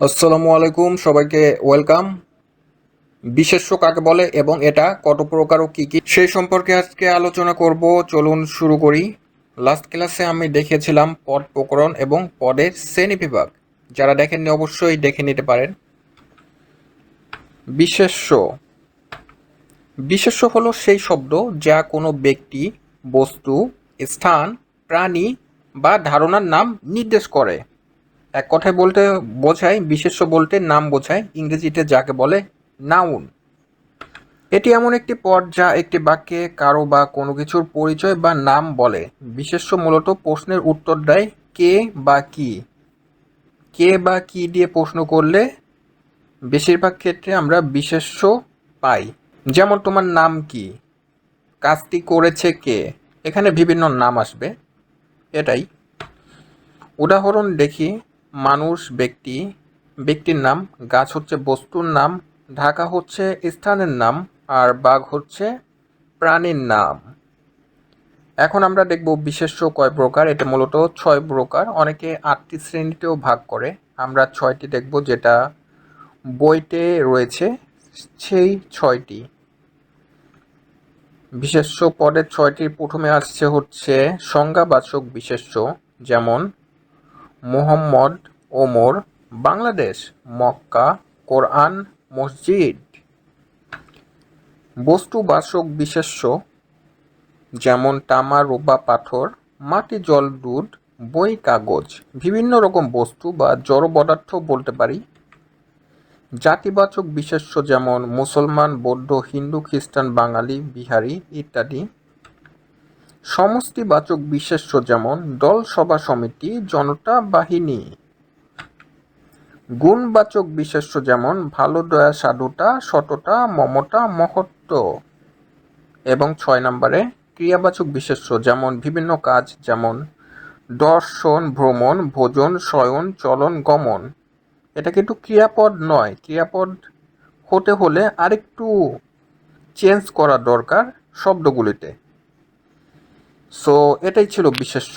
আসসালামু আলাইকুম, সবাইকে ওয়েলকাম। বিশেষ্য কাকে বলে এবং এটা কত প্রকার ও কী কী, সেই সম্পর্কে আজকে আলোচনা করব। চলুন শুরু করি। লাস্ট ক্লাসে আমি দেখেছিলাম পদ প্রকরণ এবং পদের শ্রেণি বিভাগ। যারা দেখেননি অবশ্যই দেখে নিতে পারেন। বিশেষ্য। বিশেষ্য হলো সেই শব্দ যা কোনো ব্যক্তি, বস্তু, স্থান, প্রাণী বা ধারণার নাম নির্দেশ করে। এক কথায় বলতে বোঝায়, বিশেষ্য বলতে নাম বোঝায়, ইংরেজিতে যাকে বলে নাউন। এটি এমন একটি পদ যা একটি বাক্যে কারও বা কোনো কিছুর পরিচয় বা নাম বলে। বিশেষ্য মূলত প্রশ্নের উত্তর দেয় কে বা কি। কে বা কি দিয়ে প্রশ্ন করলে বেশিরভাগ ক্ষেত্রে আমরা বিশেষ্য পাই। যেমন, তোমার নাম কি? কাজটি করেছে কে? এখানে বিভিন্ন নাম আসবে। এটাই। উদাহরণ দেখি। মানুষ, ব্যক্তি, ব্যক্তির নাম, গাছ হচ্ছে বস্তুর নাম, ঢাকা হচ্ছে স্থানের নাম, আর বাঘ হচ্ছে প্রাণীর নাম। এখন আমরা দেখব বিশেষ্য কয় প্রকার, এটা মূলত ছয় প্রকার, অনেকে আটটি শ্রেণীতেও ভাগ করে। আমরা ছয়টি দেখব যেটা বইতে রয়েছে, সেই ছয়টি। বিশেষ্য পদের ছয়টির প্রথমে আসছে হচ্ছে সংজ্ঞাবাচক বিশেষ্য, যেমন মোহাম্মদ ওমর, বাংলাদেশ, মক্কা, কোরআন, মসজিদ। বস্তুবাচক বিশেষ্য, যেমন তামা, রূপা, পাথর, মাটি, জল, দুধ, বই, কাগজ, বিভিন্ন রকম বস্তু বা জড় পদার্থ বলতে পারি। জাতিবাচক বিশেষ্য যেমন মুসলমান, বৌদ্ধ, হিন্দু, খ্রিস্টান, বাঙালি, বিহারি ইত্যাদি। সমষ্টিবাচক বিশেষ্য যেমন দল, সভা, সমিতি, জনতা, বাহিনী। গুণবাচক বিশেষ্য যেমন ভালো, দয়া, সাধুতা, সততা, মমতা, মহত্ব। এবং ছয় নম্বরে ক্রিয়াবাচক বিশেষ্য যেমন বিভিন্ন কাজ যেমন দর্শন, ভ্রমণ, ভোজন, শয়ন, চলন, গমন। এটা কিন্তু ক্রিয়াপদ নয়, ক্রিয়াপদ হতে হলে আরেকটু চেঞ্জ করা দরকার শব্দগুলিতে। সো এটাই ছিল বিশেষ্য।